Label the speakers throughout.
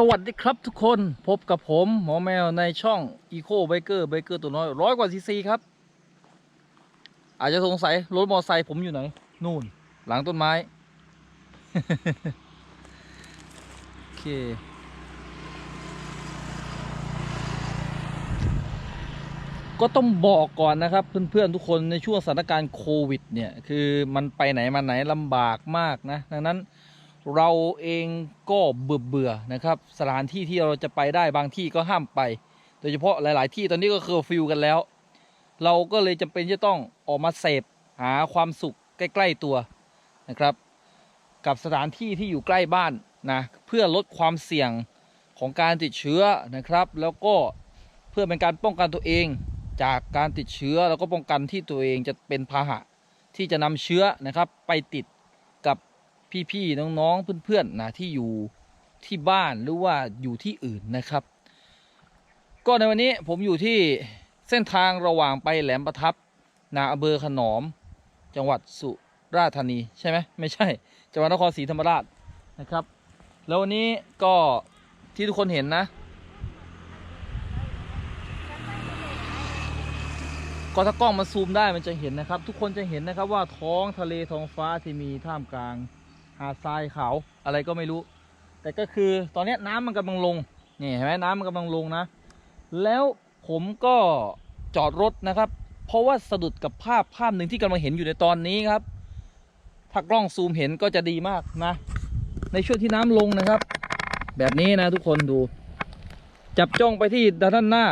Speaker 1: สวัสดีครับทุกคนพบกับผมหมอแมวในช่อง Eco Biker Biker ตัวน้อยร้อยกว่าซีซีครับ อาจจะสงสัยรถมอเตอร์ไซค์ผมอยู่ไหน นู่น หลังต้นไม้ โอเค ก็ต้องบอกก่อนนะครับ เพื่อนๆทุกคนในช่วงสถานการณ์โควิดเนี่ย คือมันไปไหนมาไหนลำบากมากนะ ดังนั้น เราเองก็เบื่อเบื่อนะครับ สถานที่ที่เราจะไปได้บางที่ก็ห้ามไป โดยเฉพาะหลาย ๆ ที่ตอนนี้ก็เคอร์ฟิวกันแล้ว เราก็เลยจำเป็นจะต้องออกมาเสพหาความสุขใกล้ ๆ ตัวนะครับ กับสถานที่ที่อยู่ใกล้บ้านนะเพื่อลดความเสี่ยงของการติดเชื้อนะครับ แล้วก็เพื่อเป็นการป้องกันตัวเองจากการติดเชื้อแล้วก็ป้องกันที่ตัวเองจะเป็นพาหะที่จะนำเชื้อนะครับไปติด พี่ๆน้องๆเพื่อนๆนะที่อยู่ที่บ้านหรือว่าอยู่ที่อื่นนะครับ ก็ในวันนี้ผมอยู่ที่เส้นทางระหว่างไปแหลมประทับนาอำเภอขนอม จังหวัดสุราษฎร์ธานีใช่ไหมไม่ใช่ จังหวัดนครศรีธรรมราชนะครับ แล้ววันนี้ก็ที่ทุกคนเห็นนะก็ถ้ากล้องมาซูมได้มันจะเห็นนะครับ ทุกคนจะเห็นนะครับว่าท้องทะเลท้องฟ้าที่มีท่ามกลาง หาดทรายขาวอะไรก็ไม่รู้ แต่ก็คือตอนนี้น้ำมันกำลังลงนี่เห็นไหมน้ำมันกำลังลงนะ แล้วผมก็จอดรถนะครับ เพราะว่าสะดุดกับภาพภาพหนึ่งที่กำลังเห็นอยู่ในตอนนี้ครับ ถ้ากล้องซูมเห็นก็จะดีมากนะ ในช่วงที่น้ำลงนะครับ แบบนี้นะทุกคนดู จับจ้องไปที่ด้านหน้า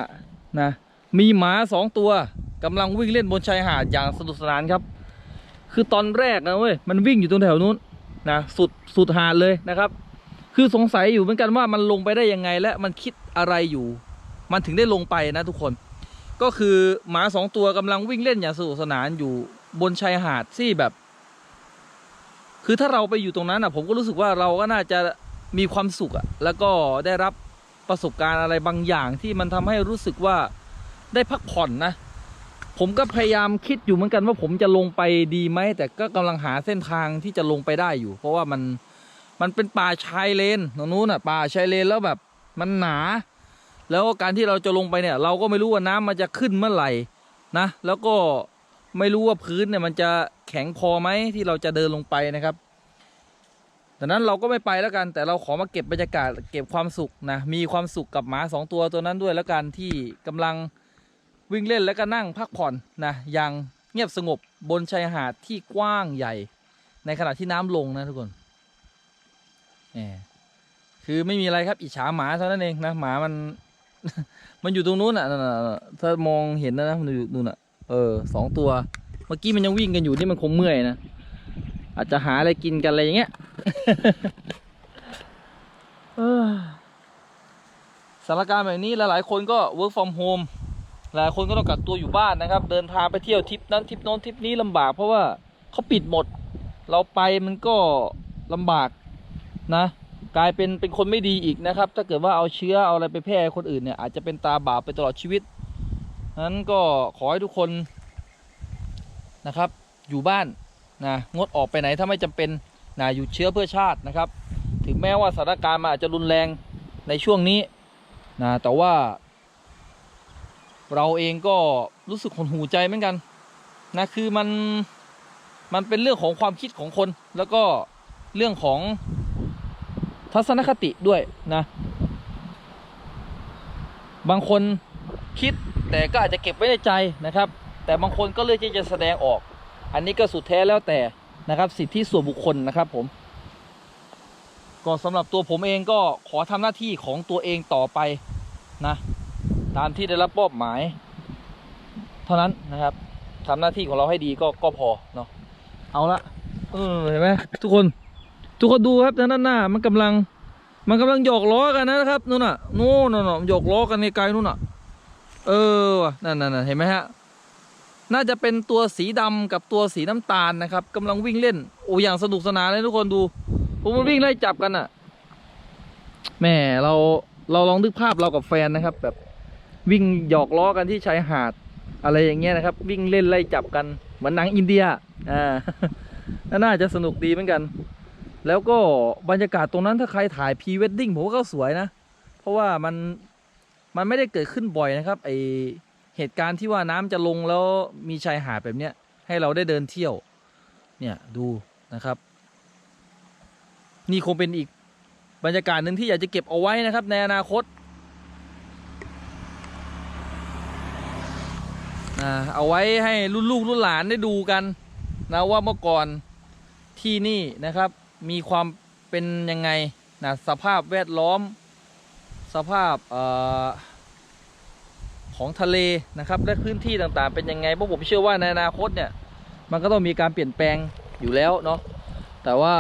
Speaker 1: นะมีหมาสองตัวกำลังวิ่งเล่นบนชายหาดอย่างสนุกสนานครับ คือตอนแรกนะเว้ยมันวิ่งอยู่ตรงแถวนู้น นะสุดสุดหาเลยนะครับ คือสงสัยอยู่เหมือนกันว่ามันลงไปได้ยังไงและมันคิดอะไรอยู่ มันถึงได้ลงไปนะทุกคน ก็คือหมาสองตัวกำลังวิ่งเล่นอย่างสนุกสนานอยู่บนชายหาดที่แบบ คือถ้าเราไปอยู่ตรงนั้นอะ ผมก็รู้สึกว่าเราก็น่าจะมีความสุขอะแล้วก็ได้รับประสบการณ์อะไรบางอย่างที่มันทำให้รู้สึกว่าได้พักผ่อนนะ ผมก็พยายามคิดอยู่เหมือนกันว่าผมจะลงไปดีไหม แต่ก็กำลังหาเส้นทางที่จะลงไปได้อยู่ เพราะว่ามันมันเป็นป่าชายเลนตรงนู้นอะป่าชายเลนแล้วแบบมันหนา แล้วการที่เราจะลงไปเนี่ย เราก็ไม่รู้ว่าน้ำมันจะขึ้นเมื่อไหร่นะ แล้วก็ไม่รู้ว่าพื้นเนี่ยมันจะแข็งพอไหมที่เราจะเดินลงไปนะครับดังนั้นเราก็ไม่ไปแล้วกัน แต่เราขอมาเก็บบรรยากาศเก็บความสุขนะมีความสุขกับหมาสองตัวตัวนั้นด้วยแล้วกันที่กำลัง วิ่งเล่นแล้วก็นั่งพักผ่อนนะอย่างเงียบสงบบนชายหาดที่กว้างใหญ่ ในขณะที่น้ำลงนะทุกคนแหมคือไม่มีอะไรครับอิจฉาหมาเท่านั้นเองนะหมามัน มันอยู่ตรงนู้นอะนั่นน่ะถ้ามองเห็นนะนะมันอยู่นู่นอะเออสองตัว เมื่อกี้มันยังวิ่งกันอยู่นี่มันคงเมื่อยนะอาจจะหาอะไรกินกันอะไรอย่างเงี้ยสถานการณ์แบบนี้หลายๆ คนก็ work from home หลายคนก็ต้องกักตัวอยู่บ้านนะครับ เดินทางไปเที่ยวทริปนั้นทริปโน้นทริปนี้ลำบาก เพราะว่าเขาปิดหมด เราไปมันก็ลำบากนะ กลายเป็นเป็นคนไม่ดีอีกนะครับ ถ้าเกิดว่าเอาเชื้อเอาอะไรไปแพร่คนอื่นเนี่ยอาจจะเป็นตาบาปไปตลอดชีวิตนั้นก็ขอให้ทุกคนนะครับ อยู่บ้านนะงดออกไปไหนถ้าไม่จำเป็นนะอยู่เชื้อเพื่อชาตินะครับ ถึงแม้ว่าสถานการณ์มันอาจจะรุนแรงในช่วงนี้นะแต่ว่า เราเองก็รู้สึกหดหูใจเหมือนกันนะคือมันมันเป็นเรื่องของความคิดของคน แล้วก็เรื่องของทัศนคติด้วยนะ บางคนคิดแต่ก็อาจจะเก็บไว้ในใจนะครับ แต่บางคนก็เลือกที่จะแสดงออก อันนี้ก็สุดแท้แล้วแต่นะครับ สิทธิส่วนบุคคลนะครับผม ก็สำหรับตัวผมเองก็ขอทำหน้าที่ของตัวเองต่อไปนะ ตามที่ได้รับมอบหมาย เท่านั้นนะครับทำหน้าที่ของเราให้ดีก็ก็พอเนาะเอาละเออเห็นไหมทุกคน ทุกคนดูครับด้านหน้ามันกำลัง มันกำลังหยอกล้อกันนะครับนู่นน่ะนู่นน่ะหยอกล้อกันไกลๆนู่นน่ะ เออนั่นนั่นเห็นไหมฮะน่าจะเป็นตัวสีดำกับตัวสีน้ำตาลนะครับกำลังวิ่งเล่นโอ้อย่างสนุกสนานเลยทุกคนดูผมมันวิ่งไล่จับกันอะแหม่เราเราลองนึกภาพเรากับแฟนนะครับ แบบ วิ่งหยอกล้อกันที่ชายหาดอะไรอย่างเงี้ยนะครับ วิ่งเล่นไล่จับกันเหมือนหนังอินเดียอ่าน่าจะสนุกดีเหมือนกัน แล้วก็บรรยากาศตรงนั้นถ้าใครถ่ายพรีเวดดิ้งผมว่าก็สวยนะ เพราะว่ามันมันไม่ได้เกิดขึ้นบ่อยนะครับไอเหตุการณ์ที่ว่าน้ำจะลงแล้วมีชายหาดแบบเนี้ยให้เราได้เดินเที่ยว เนี่ยดูนะครับ นี่คงเป็นอีกบรรยากาศหนึ่งที่อยากจะเก็บเอาไว้นะครับ ในอนาคต นะเอาไว้ให้รุ่นลูกรุ่นหลานได้ดูกันนะว่าเมื่อก่อนที่นี่นะครับ มีความเป็นยังไงนะสภาพแวดล้อม สภาพออของทะเลนะครับ และพื้นที่ต่างๆ เป็นยังไงเพราะผมเชื่อว่าในอนาคตเนี่ย มันก็ต้องมีการเปลี่ยนแปลงอยู่แล้วเนาะแต่ว่า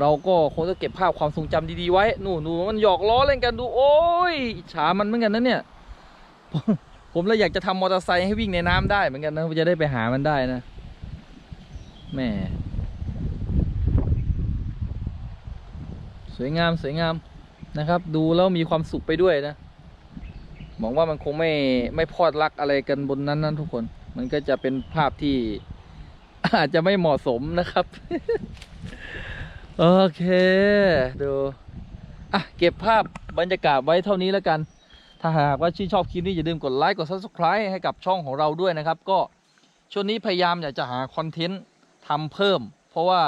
Speaker 1: เราก็คงต้องเก็บภาพความทรงจำดีๆไว้ นู่นนูมันหยอกล้อเล่นกันดู โอ้ยฉามันเหมือนกันนะเนี่ย ผมเลยอยากจะทำมอเตอร์ไซค์ให้วิ่งในน้ำได้เหมือนกันนะจะได้ไปหามันได้นะแม่สวยงามสวยงามนะครับ ดูแล้วมีความสุขไปด้วยนะหวังว่ามันคงไม่ไม่พลอดรักอะไรกันบนนั้นนั้นทุกคน มันก็จะเป็นภาพที่อาจจะไม่เหมาะสมนะครับ โอเค ดู อะ เก็บภาพบรรยากาศไว้เท่านี้แล้วกัน ถ้าหากว่าชื่นชอบคลิปนี้อย่าลืมกดไลค์กด subscribe ให้กับช่องของเราด้วยนะครับ ก็ช่วงนี้พยายามอยากจะหาคอนเทนต์ทำเพิ่ม เพราะว่า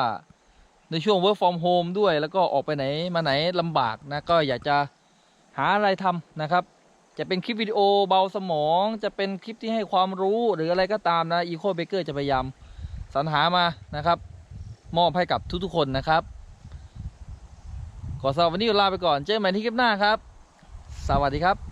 Speaker 1: ในช่วง work from home ด้วย แล้วก็ออกไปไหนมาไหนลำบากนะก็อยากจะหาอะไรทำนะครับ จะเป็นคลิปวิดีโอเบาสมอง จะเป็นคลิปที่ให้ความรู้หรืออะไรก็ตามนะ Eco Baker จะพยายามสรรหามานะครับ มอบให้กับทุกๆคนนะครับขอสำหรับวันนี้ลาไปก่อน เจอกันใหม่ที่คลิปหน้าครับ สวัสดีครับ